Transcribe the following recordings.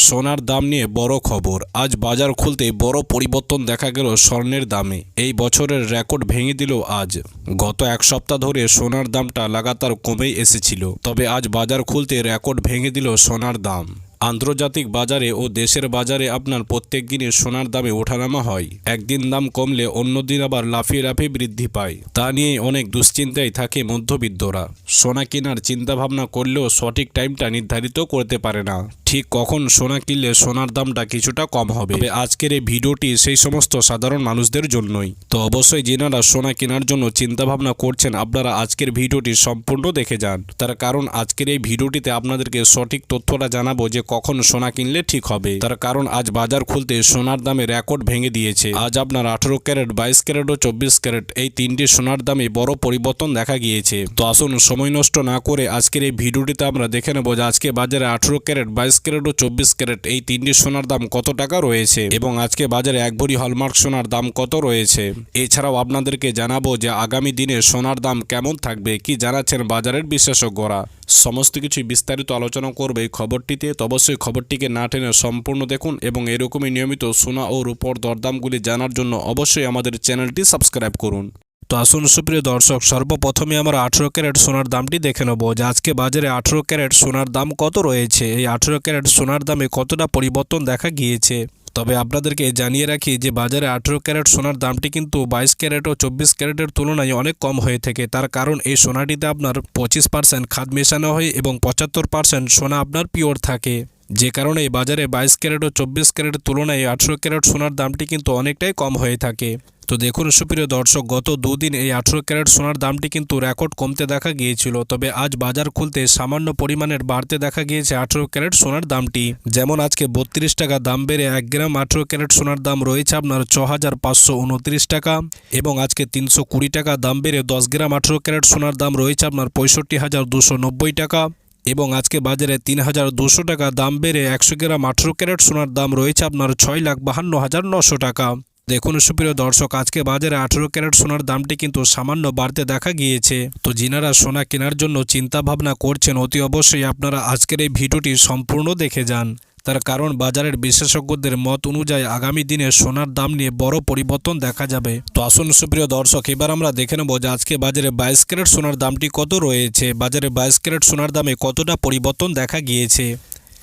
সোনার দাম নিয়ে বড় খবর। আজ বাজার খুলতে বড় পরিবর্তন দেখা গেল স্বর্ণের দামে। এই বছরের রেকর্ড ভেঙে দিল আজ। গত এক সপ্তাহ ধরে সোনার দামটা লাগাতার কমেই এসেছিল। তবে আজ বাজার খুলতে রেকর্ড ভেঙে দিল সোনার দাম। আন্তর্জাতিক বাজারে ও দেশের বাজারে আপনার প্রত্যেক দিনে সোনার দামে ওঠানামা হয়। একদিন দাম কমলে অন্য দিন আবার লাফিয়ে লাফিয়ে বৃদ্ধি পায়। তা নিয়ে অনেক দুশ্চিন্তায় থাকে মধ্যবিত্তরা। সোনা কেনার চিন্তাভাবনা করলেও সঠিক টাইমটা নির্ধারিত করতে পারে না। ঠিক কখন সোনা কিনলে সোনার দামটা কিছুটা কম হবে। আজকের এই ভিডিওটি সেই সমস্ত সাধারণ মানুষদের জন্যই। তো অবশ্যই যেনারা সোনা কেনার জন্য চিন্তাভাবনা করছেন, আপনারা আজকের ভিডিওটি সম্পূর্ণ দেখে যান। তার কারণ আজকের এই ভিডিওটিতে আপনাদেরকে সঠিক তথ্যটা জানাব যে কখন সোনা কিনলে ঠিক হবে। তার কারণ আজ বাজার খুলতে সোনার দামে রেকর্ড ভেঙে দিয়েছে। আজ আপনার আঠারো ক্যারেট, বাইশ ক্যারেট ও চব্বিশ ক্যারেট এই তিনটি সোনার দামে বড় পরিবর্তন দেখা গিয়েছে। তো আসুন সময় নষ্ট না করে আজকের এই ভিডিওটিতে আমরা দেখে নেব যে আজকে বাজারে আঠারো ক্যারেট, বাইশ ক্যারেট ও চব্বিশ ক্যারেট এই তিনটি সোনার দাম কত টাকা রয়েছে এবং আজকে বাজারে এক ভরি হলমার্ক সোনার দাম কত রয়েছে। এছাড়াও আপনাদেরকে জানাব যে আগামী দিনে সোনার দাম কেমন থাকবে, কি জানাচ্ছেন বাজারের বিশেষজ্ঞরা সমস্ত কিছুই বিস্তারিত আলোচনা করবে এই খবরটিতে, তো অবশ্যই খবরটিকে না টেনে সম্পূর্ণ দেখুন এবং এরকমই নিয়মিত সোনা ও রূপর দরদামগুলি জানার জন্য অবশ্যই আমাদের চ্যানেলটি সাবস্ক্রাইব করুন। তো আসুন, সুপ্রিয় দর্শক, সর্বপ্রথমে আমরা আঠেরো ক্যারেট সোনার দামটি দেখে নেব। যে আজকে বাজারে আঠেরো ক্যারেট সোনার দাম কত রয়েছে? এই আঠেরো ক্যারেট সোনার দামে কতটা পরিবর্তন দেখা গিয়েছে? তবে আপনাদেরকে জানিয়ে রাখি যে বাজারে আঠেরো ক্যারেট সোনার দামটি কিন্তু বাইশ ক্যারেট ও চব্বিশ ক্যারেটের তুলনায় অনেক কম হয়ে থাকে। তার কারণ, এই সোনাটিতে আপনার পঁচিশ পার্সেন্ট খাদ মেশানো হয় এবং পঁচাত্তর পার্সেন্ট সোনা আপনার পিওর থাকে। যে কারণে বাজারে বাইশ ক্যারেট ও চব্বিশ ক্যারেটের তুলনায় আঠেরো ক্যারেট সোনার দামটি কিন্তু অনেকটাই কম হয়ে থাকে। তো দেখুন, সুপ্রিয় দর্শক, গত দুদিন এই আঠেরো ক্যারেট সোনার দামটি কিন্তু রেকর্ড কমতে দেখা গিয়েছিল। তবে আজ বাজার খুলতে সামান্য পরিমাণের বাড়তে দেখা গিয়েছে আঠেরো ক্যারেট সোনার দামটি। যেমন আজকে বত্রিশ টাকা দাম বেড়ে এক গ্রাম আঠেরো ক্যারেট সোনার দাম রয়েছে আপনার ছ হাজার পাঁচশো উনত্রিশ টাকা এবং আজকে তিনশো কুড়ি টাকা দাম বেড়ে দশ গ্রাম আঠেরো ক্যারেট সোনার দাম রয়েছে আপনার পঁয়ষট্টি হাজার দুশো নব্বই টাকা এবং আজকে বাজারে তিন হাজার দুশো টাকা দাম বেড়ে একশো গ্রাম আঠেরো ক্যারেট সোনার দাম রয়েছে আপনার ছয় লাখ বাহান্ন হাজার নশো টাকা। দেখুন, সুপ্রিয় দর্শক, আজকে বাজারে আঠেরো ক্যারেট সোনার দামটি কিন্তু সামান্য বাড়তে দেখা গিয়েছে। তো যিনারা সোনা কেনার জন্য চিন্তা ভাবনা করছেন, অতি অবশ্যই আপনারা আজকের এই ভিডিওটি সম্পূর্ণ দেখে যান। তার কারণ, বাজারের বিশেষজ্ঞদের মত অনুযায়ী আগামী দিনে সোনার দাম নিয়ে বড় পরিবর্তন দেখা যাবে। তো আসুন, সুপ্রিয় দর্শক, এবার আমরা দেখে নেব যে আজকে বাজারে বাইশ ক্যারেট সোনার দামটি কত রয়েছে। বাজারে বাইশ ক্যারেট সোনার দামে কতটা পরিবর্তন দেখা গিয়েছে?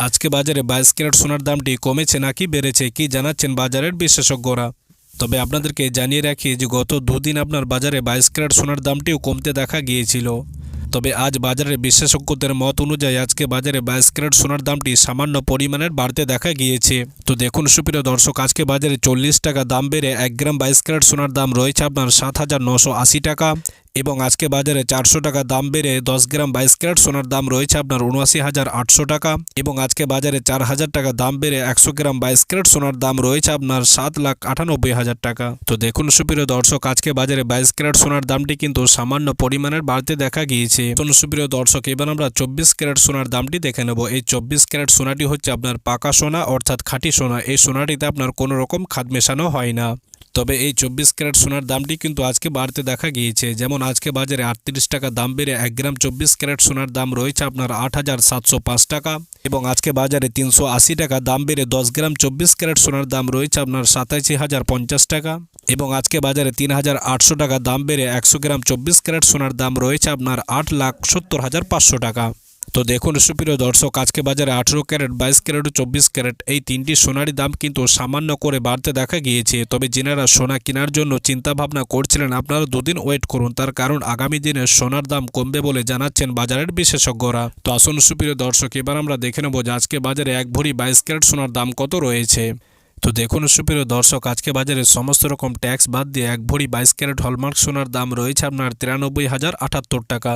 আজকে বাজারে বাইশ ক্যারেট সোনার দামটি কমেছে নাকি বেড়েছে, কি জানাচ্ছেন বাজারের বিশেষজ্ঞরা। তবে আপনাদেরকে জানিয়ে রাখি যে গত দুদিন আপনার বাজারে বাইশ ক্যারেট সোনার দামটিও কমতে দেখা গিয়েছিল। তবে আজ বাজারের বিশেষজ্ঞদের মত অনুযায়ী আজকে বাজারে বাইশ ক্যারেট সোনার দামটি সামান্য পরিমাণের বাড়তে দেখা গিয়েছে। তো দেখুন সুপ্রিয় দর্শক, আজকে বাজারে চল্লিশ টাকা দাম বেড়ে এক গ্রাম বাইশ ক্যারেট সোনার দাম রয়েছে আপনার সাত হাজার নশো আশি টাকা। এবং আজকে বাজারে চারশো টাকা দাম বেড়ে দশ গ্রাম বাইশ ক্যারেট সোনার দাম রয়েছে আপনার উনআশি হাজার আটশো টাকা এবং আজকে বাজারে চার হাজার টাকা দাম বেড়ে একশো গ্রাম বাইশ ক্যারেট সোনার দাম রয়েছে আপনার সাত লাখ আটানব্বই হাজার টাকা। তো দেখুন সুপ্রিয় দর্শক, আজকে বাজারে বাইশ ক্যারেট সোনার দামটি কিন্তু সামান্য পরিমাণের বাড়তে দেখা গিয়েছে। তো সুপ্রিয় দর্শক, এবার আমরা চব্বিশ ক্যারেট সোনার দামটি দেখে নেব। এই চব্বিশ ক্যারেট সোনাটি হচ্ছে আপনার পাকা সোনা অর্থাৎ খাঁটি সোনা। এই সোনাটিতে আপনার কোনো রকম খাদ মেশানো হয় না। তবে এই চব্বিশ ক্যারেট সোনার দামটি কিন্তু আজকে বাড়তে দেখা গিয়েছে। যেমন আজকে বাজারে আটত্রিশ টাকা দাম বেড়ে এক গ্রাম চব্বিশ ক্যারেট সোনার দাম রয়েছে আপনার আট হাজার সাতশো পাঁচ টাকা এবং আজকে বাজারে তিনশো আশি টাকা দাম বেড়ে দশ গ্রাম চব্বিশ ক্যারেট সোনার দাম রয়েছে আপনার সাতাশি হাজার পঞ্চাশ টাকা এবং আজকে বাজারে তিন হাজার আটশো টাকা দাম বেড়ে একশো গ্রাম চব্বিশ ক্যারেট সোনার দাম রয়েছে আপনার আট লাখ সত্তর হাজার পাঁচশো টাকা। তো দেখুন, সুপ্রিয় দর্শক, আজকে বাজারে আঠেরো ক্যারেট, বাইশ ক্যারেট ও চব্বিশ ক্যারেট এই তিনটি সোনারই দাম কিন্তু সামান্য করে বাড়তে দেখা গিয়েছে। তবে যেনারা সোনা কেনার জন্য চিন্তা ভাবনা করছিলেন, আপনারা দুদিন ওয়েট করুন। তার কারণ আগামী দিনে সোনার দাম কমবে বলে জানাচ্ছেন বাজারের বিশেষজ্ঞরা। তো আসুন, সুপ্রিয় দর্শক, এবার আমরা দেখে নেব যে আজকে বাজারে এক ভরি বাইশ ক্যারেট সোনার দাম কত রয়েছে। তো দেখুন, সুপ্রিয় দর্শক, আজকে বাজারে সমস্ত রকম ট্যাক্স বাদ দিয়ে এক ভরি বাইশ ক্যারেট হলমার্ক সোনার দাম রয়েছে আপনার তিরানব্বই হাজার আটাত্তর টাকা।